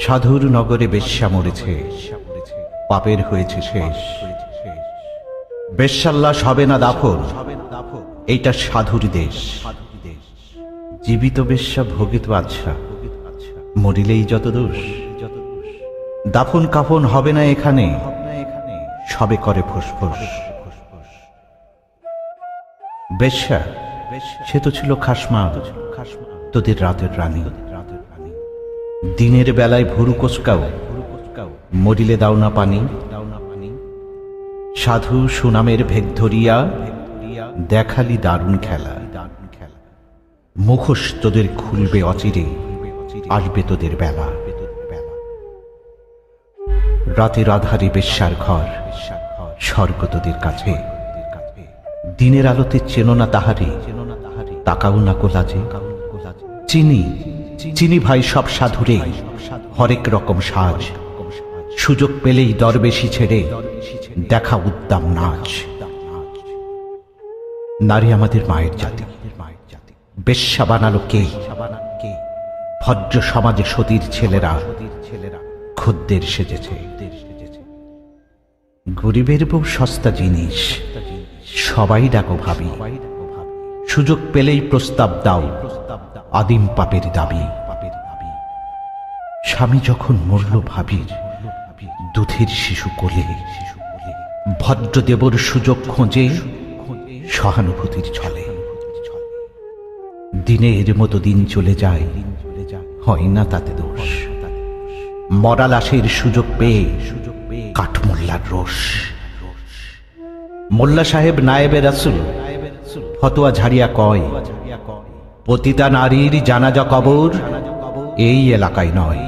সাধুর নগরে বেশ্যা মরেছে। পাপের হয়েছে শেষ। বেশ্যাল্লাস হবে না দাফন। এইটা সাধুর দেশ। জীবিত বেশ্যা, ভোগিত বাদশা মরিলেই যত দোষ। দাফন কাফন হবে না এখানে। সবে করে ফুসফুস। বেশ্যা, সে তো ছিল খাসমা তোদের রাতের রানী। দিনের বেলায় ভুরু কোচকাও মরিলে দাও না পানি। সাধু সুনামের ভেগ ধরিয়া দেখালি দারুণ খেলা। মুখোশ তোদের খুলবে অচিরে, আসবে তোদের বেলা। রাতের আধারে বেশ্যার ঘর, স্বর্গ তোদের কাছে। দিনের আলোতে চেনো না তাহারে, তাকাও না কোলাজে। চিনি চিনি ভাই সব সাধুরে, হরেক রকম সাজ। সুযোগ পেলেই দরবেশি ছেড়ে দেখা উদ্দাম নাচ। নারী আমাদের মায়ের জাতি। বেশ্যা বানালো কে? ভদ্র সমাজে সতীর ছেলেরা খদ্দের সেজেছে। গরিবের বউ সস্তা জিনিস, সবাই ডাকো ভাবি। সুযোগ পেলেই প্রস্তাব দাও। আদিম পাপের দাবি। স্বামী যখন মরল ভাবির, দুধের শিশু কোলে, ভদ্রদেবর সুযোগ খোঁজে, সহানুভূতির ছলে। দিনের মতো দিন চলে যায়, হয় না তাতে দোষ। মরা লাশের সুযোগ পেয়ে, কাঠমোল্লার রোষ। মোল্লা সাহেব নায়েবে রাসুল, ফতোয়া ঝাড়িয়া কয় পতিতা নারীর জানাজা কবর এই এলাকায় নয়।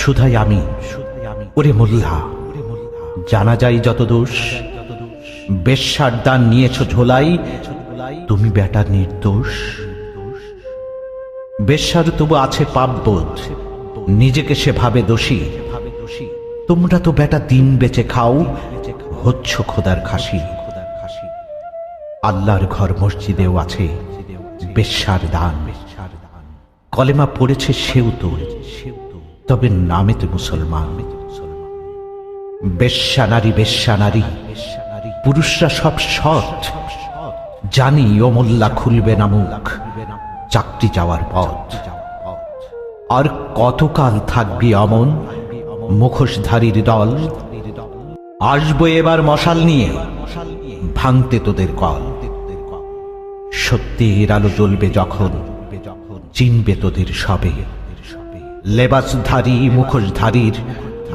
শুধাই আমি, ওরে মোল্লা জানা যায় যত দোষ, বেশ্যার দান নিয়েছ ঝোলাই, তুমি বেটা নির্দোষ। বেশ্যার তবু আছে পাপবোধ, নিজেকে সে ভাবে দোষী। তোমরা তো বেটা দিন বেচে খাও, হচ্ছ খোদার খাসি। আল্লাহর ঘর মসজিদেও আছে বেশ্যার দান। কলেমা পড়েছে সেও তো, তবে নামে তো মুসলমান। বেশ্যা নারী বেশ্যা নারী, পুরুষরা সব সৎ। জানি ও মোল্লা খুলবে না মুখ চাকরি যাওয়ার পথ। আর কতকাল থাকবি অমন মুখোশধারীর দল? আসব এবার মশাল নিয়ে, ভাঙতে তোদের কল। সত্যের আলো জ্বলবে যখন, চিনবে তোদের সবে। লেবাসধারী, মুখোশধারীর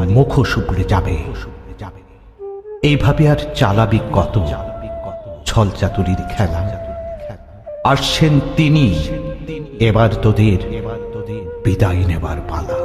মুখোশ উপড়ে যাবে। এইভাবে আর চালাবি কত? ছল চাতুরির খেলা। আসছেন তিনি, এবার তোদের বিদায় নেবার পালা।